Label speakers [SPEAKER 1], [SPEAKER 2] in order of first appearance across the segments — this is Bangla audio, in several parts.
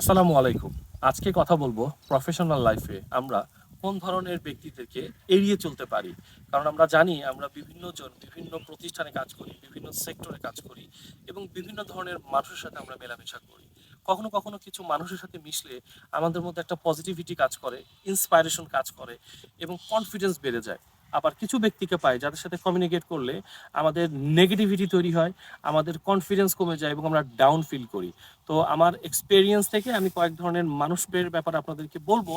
[SPEAKER 1] আসসালামু আলাইকুম। আজকে কথা বলব প্রফেশনাল লাইফে আমরা কোন ধরনের ব্যক্তিদেরকে এড়িয়ে চলতে পারি। কারণ আমরা জানি আমরা বিভিন্ন জন বিভিন্ন প্রতিষ্ঠানে কাজ করি, বিভিন্ন সেক্টরে কাজ করি এবং বিভিন্ন ধরনের মানুষের সাথে আমরা মেলামেশা করি। কখনো কখনো কিছু মানুষের সাথে মিশলে আমাদের মধ্যে একটা পজিটিভিটি কাজ করে ইন্সপায়ারেশন কাজ করে এবং কনফিডেন্স বেড়ে যায়। আবার কিছু ব্যক্তিকে পাই যাদের সাথে কমিউনিকেট করলে আমাদের নেগেটিভিটি তৈরি হয়, আমাদের কনফিডেন্স কমে যায় এবং আমরা ডাউন ফিল করি। তো আমার এক্সপেরিয়েন্স থেকে আমি কয়েক ধরনের মানুষের ব্যাপারে আপনাদেরকে বলব,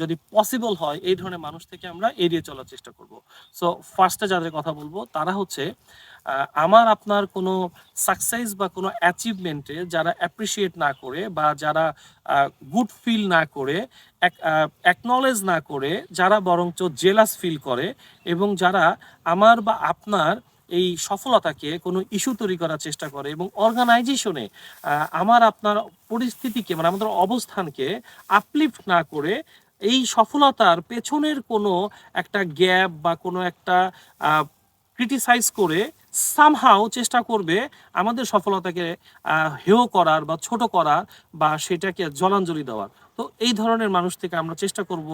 [SPEAKER 1] যদি পসিবল হয় এই ধরনের মানুষ থেকে আমরা এড়িয়ে চলার চেষ্টা করব। সো ফার্স্টে যাদের কথা বলব, তারা হচ্ছে আমার আপনার কোনো সাকসেস বা কোনো অ্যাচিভমেন্টে যারা অ্যাপ্রিসিয়েট না করে বা যারা গুড ফিল না করে অ্যাকনলেজ না করে, যারা বরঞ্চ জেলাস ফিল করে এবং যারা আমার বা আপনার এই সফলতাকে কোনো ইস্যু তৈরি করার চেষ্টা করে এবং অর্গানাইজেশনে আমার আপনার পরিস্থিতিকে মানে আমাদের অবস্থানকে আপলিফট না করে এই সফলতার পেছনের কোনো একটা গ্যাপ বা কোনো একটা ক্রিটিসাইজ করে সামহাও চেষ্টা করবে আমাদের সফলতাকে হেয় করার বা ছোট করার বা সেটাকে জলাঞ্জলি দেওয়ার। তো এই ধরনের মানুষ থেকে আমরা চেষ্টা করব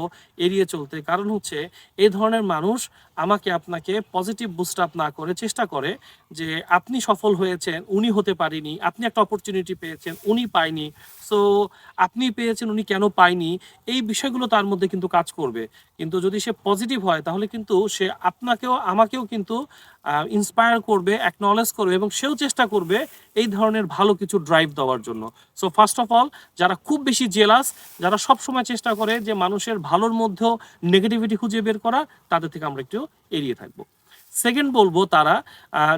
[SPEAKER 1] এড়িয়ে চলতে। কারণ হচ্ছে, এই ধরনের মানুষ আমাকে আপনাকে পজিটিভ বুস্ট আপ না করে চেষ্টা করে যে আপনি সফল হয়েছেন, উনি হতে পারেনি, আপনি একটা অপরচুনিটি পেয়েছেন, উনি পায়নি। সো আপনি পেয়েছেন, উনি কেন পায়নি? এই বিষয়গুলো তার মধ্যে কিন্তু কাজ করবে। কিন্তু যদি সে পজিটিভ হয়, তাহলে কিন্তু সে আপনাকেও, আমাকেও কিন্তু ইন্সপায়ার করবে অ্যাকনলেজ করবে এবং সেও চেষ্টা করবে এই ধরনের ভালো কিছু ড্রাইভ দেওয়ার জন্য। সো ফার্স্ট অফ অল যারা খুব বেশি জেলাস যারা সব সময় চেষ্টা করে যে মানুষের ভালোর মধ্যেও নেগেটিভিটি খুঁজে বের করা, তাদের থেকে আমরা একটু এড়িয়ে থাকব। সেকেন্ড বলব তারা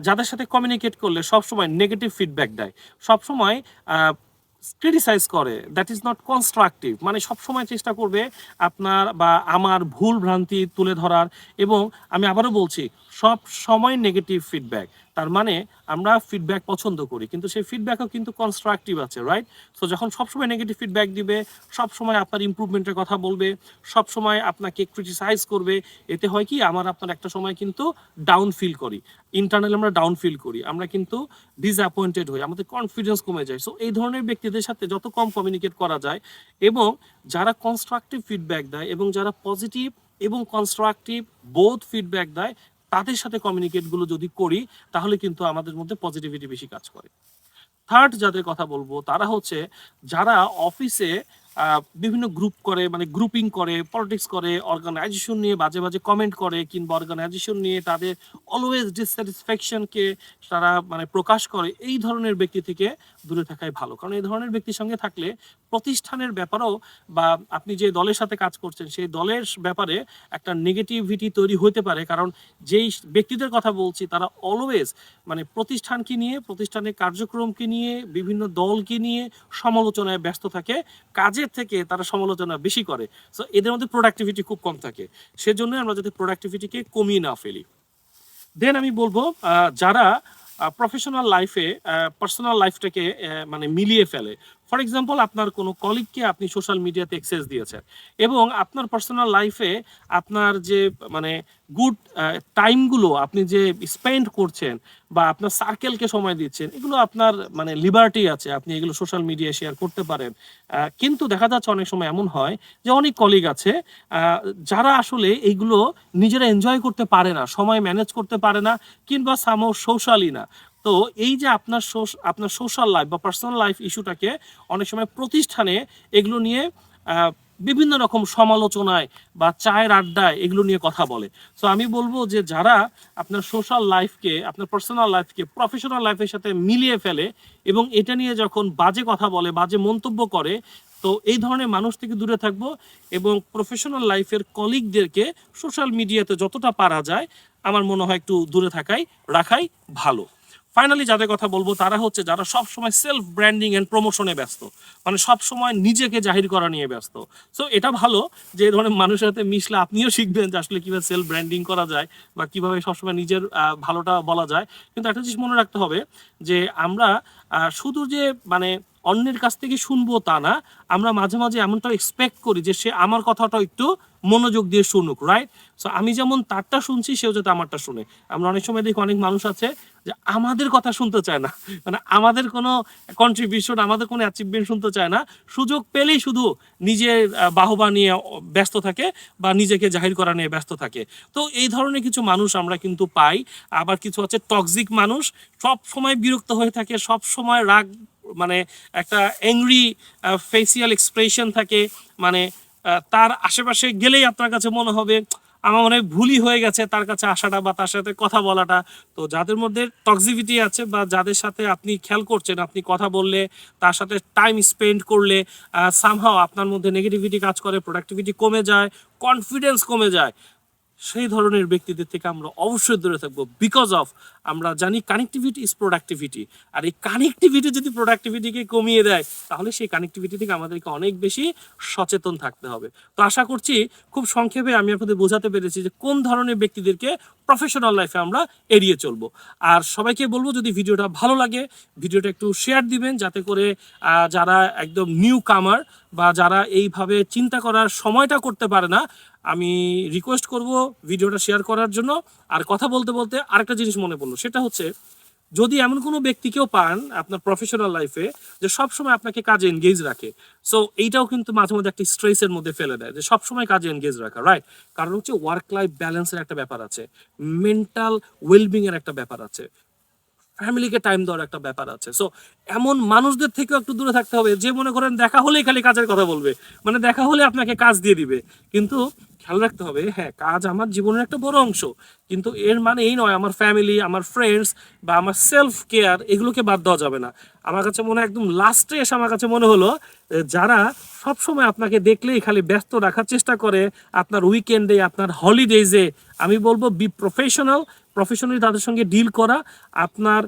[SPEAKER 1] যাদের সাথে কমিউনিকেট করলে সবসময় নেগেটিভ ফিডব্যাক দেয়। সবসময় ক্রিটিসাইজ করে। দ্যাট ইজ নট কনস্ট্রাকটিভ মানে সবসময় চেষ্টা করবে আপনার বা আমার ভুল ভ্রান্তি তুলে ধরার। এবং আমি আবারও বলছি সব সময় নেগেটিভ ফিডব্যাক তার মানে আমরা ফিডব্যাক পছন্দ করি, কিন্তু সেই ফিডব্যাকও কিন্তু কনস্ট্রাকটিভ আছে রাইট সো যখন সবসময় নেগেটিভ ফিডব্যাক দিবে, সবসময় আপনার ইমপ্রুভমেন্টের কথা বলবে, সবসময় আপনাকে ক্রিটিসাইজ করবে, এতে হয় কি? আমার আপনার একটা সময় কিন্তু ডাউন ফিল করি। ইন্টারনালি আমরা ডাউন ফিল করি, আমরা কিন্তু ডিসঅ্যাপয়েন্টেড হই, আমাদের কনফিডেন্স কমে যায়। সো এই ধরনের ব্যক্তিদের সাথে যত কম কমিউনিকেট করা যায়, এবং যারা কনস্ট্রাকটিভ ফিডব্যাক দেয়, এবং যারা পজিটিভ এবং কনস্ট্রাকটিভ বোধ ফিডব্যাক দেয় তাদের সাথে কমিউনিকেটগুলো যদি করি, তাহলে কিন্তু আমাদের মধ্যে পজিটিভিটি বেশি কাজ করে। থার্ড যাদের কথা বলব, তারা হচ্ছে যারা অফিসে বিভিন্ন গ্রুপ করে মানে গ্রুপিং করে পলিটিক্স করে অর্গানাইজেশন নিয়ে বাজে বাজে কমেন্ট করে কিংবা অর্গানাইজেশন নিয়ে তাদের অলওয়েজ ডিসস্যাটিসফ্যাকশনকে তারা মানে প্রকাশ করে, এই ধরনের ব্যক্তি থেকে দূরে থাকাই ভালো। কারণ এই ধরনের ব্যক্তির সঙ্গে থাকলে প্রতিষ্ঠানের ব্যাপারেও বা আপনি যে দলের সাথে কাজ করছেন, সেই দলের ব্যাপারে একটা নেগেটিভিটি তৈরি হতে পারে। কারণ যেই ব্যক্তিদের কথা বলছি, তারা অলওয়েজ মানে প্রতিষ্ঠানকে নিয়ে, প্রতিষ্ঠানের কার্যক্রমকে নিয়ে, বিভিন্ন দলকে নিয়ে সমালোচনায় ব্যস্ত থাকে। কাজের থেকে তারা সমালোচনা বেশি করে। সো এদের মধ্যে প্রোডাক্টিভিটি খুব কম থাকে। সেজন্য আমরা যাতে প্রোডাক্টিভিটিকে কমিয়ে না ফেলি। দেন আমি বলব যারা প্রফেশনাল লাইফে পার্সোনাল লাইফটাকে মানে মিলিয়ে ফেলে। ফর এক্সাম্পল আপনার কোনো কলিগকে আপনি সোশ্যাল মিডিয়াতে এক্সেস দিয়েছেন এবং আপনার পার্সোনাল লাইফে আপনার যে মানে গুড টাইমগুলো আপনি যে স্পেন্ড করছেন বা আপনার সার্কেলকে সময় দিচ্ছেন, এগুলো আপনার মানে লিবার্টি আছে। আপনি এগুলো সোশ্যাল মিডিয়ায় শেয়ার করতে পারেন। কিন্তু দেখা যাচ্ছে অনেক সময় এমন হয় যে অনেক কলিগ আছে যারা আসলে এইগুলো নিজেরা এনজয় করতে পারে না, সময় ম্যানেজ করতে পারে না কিংবা সামো সোশ্যালি না। তো এই যে আপনার আপনার সোশ্যাল লাইফ বা পার্সোনাল লাইফ ইস্যুটাকে অনেক সময় প্রতিষ্ঠানে এগুলো নিয়ে বিভিন্ন রকম সমালোচনায় বা চায়ের আড্ডায় এগুলো নিয়ে কথা বলে। সো আমি বলব যে যারা আপনার সোশ্যাল লাইফকে, আপনার পার্সোনাল লাইফকে, প্রফেশনাল লাইফের সাথে মিলিয়ে ফেলে এবং এটা নিয়ে যখন বাজে কথা বলে, বাজে মন্তব্য করে, তো এই ধরনের মানুষ থেকে দূরে থাকব এবং প্রফেশনাল লাইফের কলিগদেরকে সোশ্যাল মিডিয়াতে যতটা পারা যায়, আমার মনে হয় একটু দূরে থাকাই, রাখাই ভালো। ফাইনালি যাদের কথা বলব, তারা হচ্ছে যারা সব সময় সেলফ ব্র্যান্ডিং এন্ড প্রমোশনে ব্যস্ত। মানে সব সময় নিজেকে জাহির করা নিয়ে ব্যস্ত। সো এটা ভালো যে ধরনের মানুষের সাথে মিশলে আপনিও শিখবেন যে, আসলে কীভাবে সেলফ ব্র্যান্ডিং করা যায় বা কীভাবে সবসময় নিজের ভালোটা বলা যায়। কিন্তু একটা জিনিস মনে রাখতে হবে যে, আমরা শুধু যে মানে অন্যের কাছ থেকে শুনব তা না, আমরা মাঝে মাঝে এমনটা এক্সপেক্ট করি যে, সে আমার কথাটা একটু মনোযোগ দিয়ে শুনুক রাইট সো আমি যেমন তারটা শুনছি, সেও যাতে আমারটা শুনে। আমরা অনেক সময় দেখি অনেক মানুষ আছে যে আমাদের কথা শুনতে চায় না। মানে আমাদের কোনো কন্ট্রিবিউশন আমাদের কোনো অ্যাচিভমেন্ট শুনতে চায় না। সুযোগ পেলেই শুধু নিজের বাহবা নিয়ে ব্যস্ত থাকে বা নিজেকে জাহির করা নিয়ে ব্যস্ত থাকে। তো এই ধরনের কিছু মানুষ আমরা কিন্তু পাই। আবার কিছু হচ্ছে টক্সিক মানুষ। সব সময় বিরক্ত হয়ে থাকে, সব সময় রাগ মানে একটা অ্যাংরি ফেসিয়াল এক্সপ্রেশন থাকে। মানে তার আশেপাশে গেলেই আপনার কাছে মনে হবে আমার অনেক ভুলই হয়ে গেছে, তার কাছে আসাটা বা তার সাথে কথা বলাটা। তো যাদের মধ্যে টক্সিভিটি আছে বা যাদের সাথে আপনি খেয়াল করছেন, আপনি কথা বললে, তার সাথে টাইম স্পেন্ড করলে সামহাও আপনার মধ্যে নেগেটিভিটি কাজ করে প্রোডাক্টিভিটি কমে যায় কনফিডেন্স কমে যায়। সেই ধরনের ব্যক্তিদের থেকে আমরা অবশ্যই দূরে থাকব বিকজ অফ আমরা জানি কানেক্টিভিটি ইজ প্রোডাক্টিভিটি আর এই কানেক্টিভিটি যদি প্রোডাক্টিভিটিকে কমিয়ে দেয়, তাহলে সেই কানেক্টিভিটি থেকে আমাদেরকে অনেক বেশি সচেতন থাকতে হবে। তো আশা করছি খুব সংক্ষেপে আমি আপনাদের বোঝাতে পেরেছি যে কোন ধরনের ব্যক্তিদেরকে প্রফেশনাল লাইফে আমরা এড়িয়ে চলবো। আর সবাইকে বলব, যদি ভিডিওটা ভালো লাগে, ভিডিওটা একটু শেয়ার দিবেন, যাতে করে যারা একদম নিউ কামার বা যারা এইভাবে চিন্তা করার সময়টা করতে পারে না, আমি রিকোয়েস্ট করব ভিডিওটা শেয়ার করার জন্য। আর কথা বলতে বলতে আরেকটা জিনিস মনে পড়ল, সেটা হচ্ছে যদি এমন কোনো ব্যক্তিকেও পান আপনার প্রফেশনাল লাইফে যে সবসময় আপনাকে কাজে এনগেজ রাখে সো এইটাও কিন্তু মাঝে মধ্যে একটা স্ট্রেসের মধ্যে ফেলে দেয়, যে সবসময় কাজে এনগেজ রাখা রাইট কারণ হচ্ছে ওয়ার্ক লাইফ ব্যালেন্সের একটা ব্যাপার আছে মেন্টাল ওয়েলবিং এর একটা ব্যাপার আছে। ফ্যামিলিকে টাইম দেওয়ার একটা ব্যাপার আছে। সো এমন মানুষদের থেকেও একটু দূরে থাকতে হবে। যে মনে করেন দেখা হলেই খালি কাজের কথা বলবে। মানে দেখা হলে আপনাকে কাজ দিয়ে দিবে। কিন্তু খেয়াল রাখতে হবে হ্যাঁ কাজ আমার জীবনের একটা বড় অংশ। কিন্তু এর মানে এই নয়, আমার ফ্যামিলি আমার ফ্রেন্ডস বা আমার সেলফ কেয়ার এগুলোকে বাদ দেওয়া যাবে না। আমার কাছে মনে হয় একদম লাস্টে এসে আমার কাছে মনে হলো যারা সবসময় আপনাকে দেখলেই খালি ব্যস্ত রাখার চেষ্টা করে, আপনার উইকেন্ডে আপনার হলিডেজে আমি বলব বি প্রফেশনাল প্রফেশনালি তাদের সঙ্গে ডিল করা, আপনার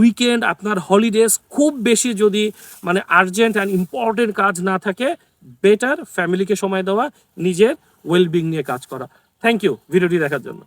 [SPEAKER 1] উইকেন্ড আপনার হলিডেজ খুব বেশি যদি মানে আর্জেন্ট অ্যান্ড ইম্পর্টেন্ট কাজ না থাকে বেটার ফ্যামিলিকে সময় দেওয়া, নিজের ওয়েলবিং নিয়ে কাজ করা। থ্যাংক ইউ ভিডিওটি দেখার জন্য।